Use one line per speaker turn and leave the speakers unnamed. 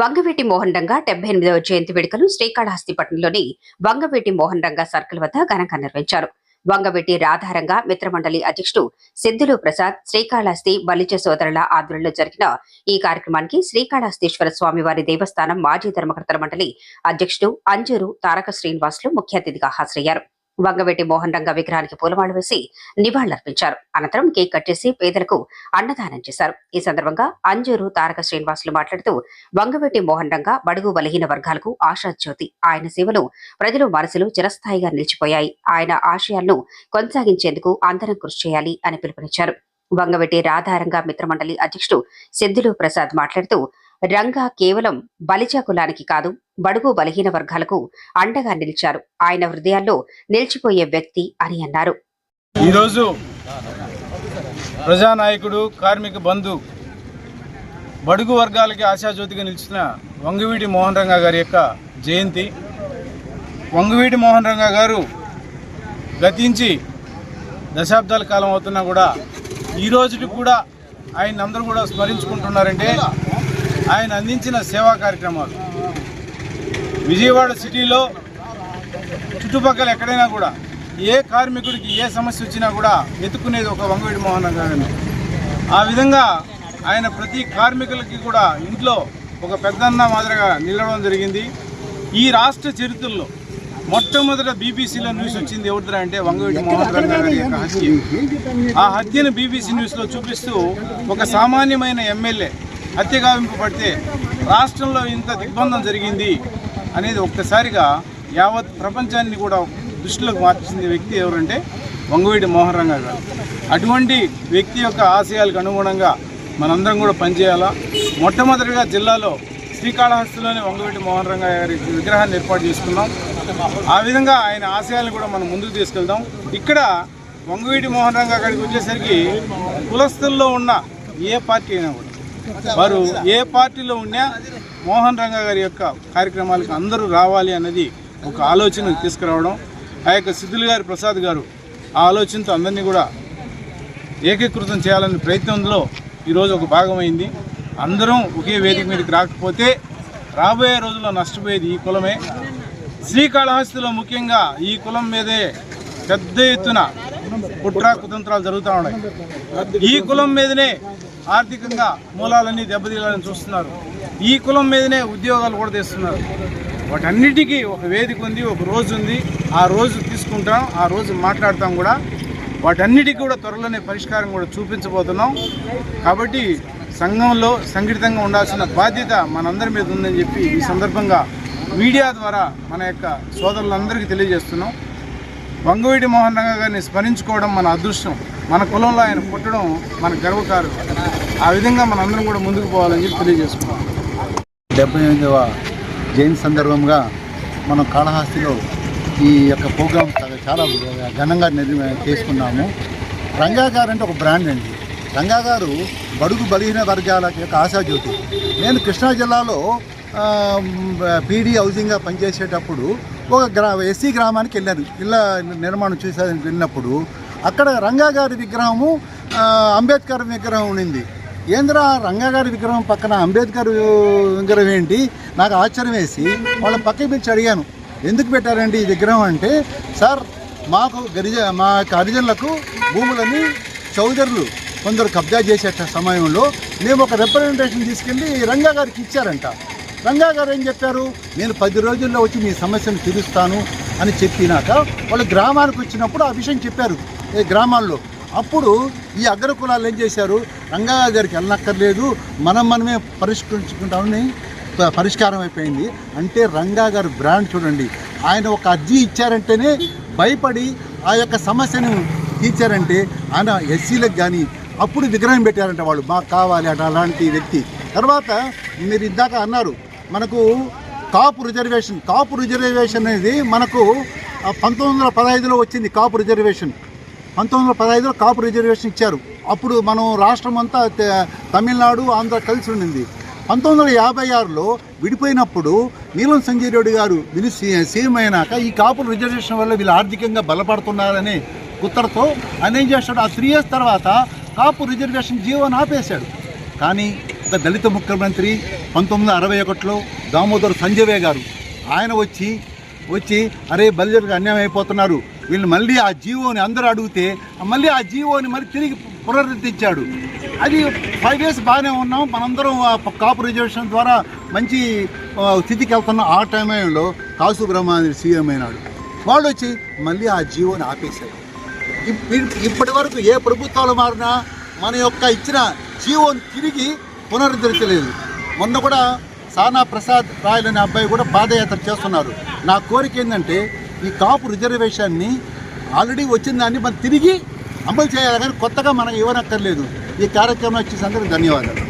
వంగవీటి మోహన్ రంగా డెబ్బై ఎనిమిదవ జయంతి వేడుకలు శ్రీకాళహస్తిపట్నంలోని వంగవీటి మోహన్ రంగా సర్కిల్ వద్ద ఘనంగా నిర్వహించారు. వంగవీటి రాధారంగా మిత్రమండలి అధ్యక్షుడు సిద్ధులు ప్రసాద్ శ్రీకాళహస్తి బలిజ సోదరుల ఆధ్వర్యంలో జరిగిన ఈ కార్యక్రమానికి శ్రీకాళహస్తీశ్వర స్వామివారి దేవస్థానం మాజీ ధర్మకర్తల మండలి అధ్యక్షుడు అంజూరు తారక శ్రీనివాసులు ముఖ్య అతిథిగా హాజరయ్యారు. వంగవెట్టి మోహన్ రంగ విగ్రహానికి పూలమాలు వేసి నివాళులర్పించారు. అనంతరం కేక్ కట్ చేసి పేదలకు అన్నదానం చేశారు. ఈ సందర్భంగా అంజూరు తారక శ్రీనివాసులు మాట్లాడుతూ వంగవెట్టి మోహన్ రంగ బడుగు బలహీన వర్గాలకు ఆశాజ్యోతి ఆయన సేవలు ప్రజలు మనసులో చిరస్థాయిగా నిలిచిపోయాయి. ఆయన ఆశయాలను కొనసాగించేందుకు అందరం కృషి చేయాలి అని పిలుపునిచ్చారు. వంగవెట్టి రాధారంగ మిత్రమండలి అధ్యక్షుడు సిద్ధులు ప్రసాద్ మాట్లాడుతూ రంగా కేవలం బలిజ కులానికి కాదు బడుగు బలహీన వర్గాలకు అండగా నిలిచారు. ఆయన హృదయాల్లో నిలిచిపోయే వ్యక్తి అని అన్నారు.
ఈరోజు ప్రజానాయకుడు కార్మిక బంధు బడుగు వర్గాలకి ఆశాజ్యోతిగా నిలిచిన వంగవీటి మోహన్ రంగా గారి యొక్క జయంతి. వంగవీటి మోహన్ రంగా గారు గతించి దశాబ్దాల కాలం అవుతున్నా కూడా ఈ రోజుకి కూడా ఆయన అందరూ కూడా స్మరించుకుంటున్నారంటే ఆయన అందించిన సేవా కార్యక్రమాలు. విజయవాడ సిటీలో చుట్టుపక్కల ఎక్కడైనా కూడా ఏ కార్మికుడికి ఏ సమస్య వచ్చినా కూడా ఎత్తుకునేది ఒక వంగవీటి మోహన్ గారిని ఆ విధంగా ఆయన ప్రతి కార్మికులకి కూడా ఇంట్లో ఒక పెద్దన్న మాదిరిగా నిలవడం జరిగింది. ఈ రాష్ట్ర చరిత్రలో మొట్టమొదట బీబీసీలో న్యూస్ వచ్చింది ఎవరిదిరా అంటే వంగవీటి మోహన్ గారి యొక్క హత్య ఆ హత్యను బీబీసీ న్యూస్లో చూపిస్తూ ఒక సామాన్యమైన ఎమ్మెల్యే హత్యగావింపబడితే రాష్ట్రంలో ఇంత దిగ్బంధం జరిగింది అనేది ఒక్కసారిగా యావత్ ప్రపంచాన్ని కూడా దృష్టిలోకి మార్చింది వ్యక్తి ఎవరంటే వంగవీటి మోహన్ రంగా గారు. అటువంటి వ్యక్తి యొక్క ఆశయాలకు అనుగుణంగా మనందరం కూడా పనిచేయాలా? మొట్టమొదటిగా జిల్లాలో శ్రీకాళహస్తిలోనే వంగవీటి మోహన్ రంగా గారి విగ్రహాన్ని ఏర్పాటు చేసుకున్నాం ఆ విధంగా ఆయన ఆశయాలను కూడా మనం ముందుకు తీసుకెళ్దాం. ఇక్కడ వంగవీటి మోహన్ రంగా గారికి వచ్చేసరికి కులస్తుల్లో ఉన్న ఏ పార్టీ అయినా కూడా వారు ఏ పార్టీలో ఉన్నా మోహన్ రంగ గారి యొక్క కార్యక్రమాలకు అందరూ రావాలి అన్నది ఒక ఆలోచన తీసుకురావడం ఆ యొక్క సిద్ధులు గారి ప్రసాద్ గారు ఆ ఆలోచనతో అందరినీ కూడా ఏకీకృతం చేయాలనే ప్రయత్నంలో ఈరోజు ఒక భాగమైంది. అందరం ఒకే వేదిక మీదకి రాకపోతే రాబోయే రోజుల్లో నష్టపోయేది ఈ కులమే. శ్రీకాళహస్తిలో ముఖ్యంగా ఈ కులం మీదే పెద్ద ఎత్తున కుట్ర కుతంత్రాలు జరుగుతూ ఉన్నాయి. ఈ కులం మీదనే ఆర్థికంగా మూలాలన్నీ దెబ్బతీయాలని చూస్తున్నారు. ఈ కులం మీదనే ఉద్యోగాలు కూడా తెస్తున్నారు. వాటన్నిటికీ ఒక వేదిక ఉంది ఒక రోజు ఉంది. ఆ రోజు తీసుకుంటాం ఆ రోజు మాట్లాడతాం కూడా. వాటన్నిటికీ కూడా త్వరలోనే పరిష్కారం కూడా చూపించబోతున్నాం. కాబట్టి సంఘంలో సంఘటితంగా ఉండాల్సిన బాధ్యత మనందరి మీద ఉందని చెప్పి ఈ సందర్భంగా మీడియా ద్వారా మన యొక్క సోదరులందరికీ తెలియజేస్తున్నాం. వంగవీటి మోహన్ రంగ గారిని స్మరించుకోవడం మన అదృష్టం. మన కులంలో ఆయన పుట్టడం మన గర్వకారు ఆ విధంగా మనందరం కూడా ముందుకు పోవాలని చెప్పి తెలియజేసుకున్నాం
డెబ్బై ఎనిమిదవ జయంతి సందర్భంగా మనం కాళహస్తిలో ఈ యొక్క ప్రోగ్రామ్ చాలా- ఘనంగా నిర్వ చేసుకున్నాము. రంగా గారు అంటే ఒక బ్రాండ్ అండి. రంగా గారు బడుగు బలహీన వర్గాల యొక్క ఆశాజ్యోతి. నేను కృష్ణా జిల్లాలో పీడీ హౌసింగ్గా పనిచేసేటప్పుడు ఒక గ్రా ఎస్సీ గ్రామానికి వెళ్ళాను ఇళ్ళ నిర్మాణం చూసేదానికి వెళ్ళినప్పుడు అక్కడ రంగా గారి విగ్రహము అంబేద్కర్ విగ్రహం ఉండింది. ఏంద్రా రంగా గారి విగ్రహం పక్కన అంబేద్కర్ విగ్రహం ఏంటి? నాకు ఆశ్చర్యం వేసి వాళ్ళ పక్కకి పిలిచి అడిగాను. ఎందుకు పెట్టారండి ఈ విగ్రహం అంటే సార్ మాకు గిరిజ మా యొక్క హరిజనులకు భూములని చౌదరులు కొందరు కబ్జా చేసే సమయంలో మేము ఒక రిప్రజెంటేషన్ తీసుకెళ్ళి రంగా గారికి ఇచ్చారంట. రంగా గారు ఏం చెప్పారు? నేను పది రోజుల్లో వచ్చి మీ సమస్యను తీరుస్తాను అని చెప్పినాక వాళ్ళు గ్రామానికి వచ్చినప్పుడు ఆ విషయం చెప్పారు ఈ గ్రామాల్లో. అప్పుడు ఈ అగ్ర కులాలు ఏం చేశారు? రంగా గారికి వెళ్ళనక్కర్లేదు మనం మనమే పరిష్కరించుకుంటామని పరిష్కారం అయిపోయింది. అంటే రంగా గారు బ్రాండ్ చూడండి ఆయన ఒక అర్జీ ఇచ్చారంటేనే భయపడి ఆ యొక్క సమస్యను తీర్చారంటే ఆయన ఎస్సీలకు కానీ అప్పుడు విగ్రహం పెట్టారంట వాళ్ళు మాకు కావాలి అట అలాంటి వ్యక్తి. తర్వాత మీరు ఇందాక అన్నారు మనకు కాపు రిజర్వేషన్ కాపు రిజర్వేషన్ అనేది మనకు పంతొమ్మిది వందల పదహైదులో వచ్చింది కాపు రిజర్వేషన్. పంతొమ్మిది వందల పదహైదులో కాపు రిజర్వేషన్ ఇచ్చారు. అప్పుడు మనం రాష్ట్రం అంతా తమిళనాడు ఆంధ్ర కలిసి ఉండింది. పంతొమ్మిది వందల యాభై ఆరులో విడిపోయినప్పుడు నీలం సంజయ్ రెడ్డి గారు వీళ్ళు సీఎం అయినాక ఈ కాపుల రిజర్వేషన్ వల్ల వీళ్ళు ఆర్థికంగా బలపడుతున్నారనే కుత్తరతో ఆయన ఏం చేస్తాడు ఆ త్రీ ఇయర్స్ తర్వాత కాపు రిజర్వేషన్ జీవోని ఆపేశాడు. కానీ ఒక దళిత ముఖ్యమంత్రి పంతొమ్మిది అరవై ఒకటిలో దామోదర్ సంజయ్ గారు. ఆయన వచ్చి వచ్చి అరే బలిజలకు అన్యాయం అయిపోతున్నారు. వీళ్ళు మళ్ళీ ఆ జీవోని అందరూ అడిగితే మళ్ళీ ఆ జీవోని మళ్ళీ తిరిగి పునరుద్ధరించాడు. అది ఫైవ్ ఇయర్స్ బాగానే ఉన్నాం. మనందరం కాపు రిజర్వేషన్ ద్వారా మంచి స్థితికి వెళ్తున్నాం ఆ టైంలో కాసు బ్రహ్మాని సీఎం అయినాడు. వాళ్ళు వచ్చి మళ్ళీ ఆ జీవోని ఆపేశారు. ఇప్- ఇప్పటి వరకు ఏ ప్రభుత్వాలు మారినా మన యొక్క ఇచ్చిన జీవోని తిరిగి పునరుద్ధరించలేదు. మొన్న కూడా సానా ప్రసాద్ రాయల్ అనే అబ్బాయి కూడా పాదయాత్ర చేస్తున్నారు. నా కోరిక ఏంటంటే ఈ కాపు రిజర్వేషన్ని ఆల్రెడీ వచ్చిన దాన్ని మనం తిరిగి అమలు చేయాలి కానీ కొత్తగా మనం ఇవ్వనక్కర్లేదు. ఈ కార్యక్రమం వచ్చేసందుకు ధన్యవాదాలు.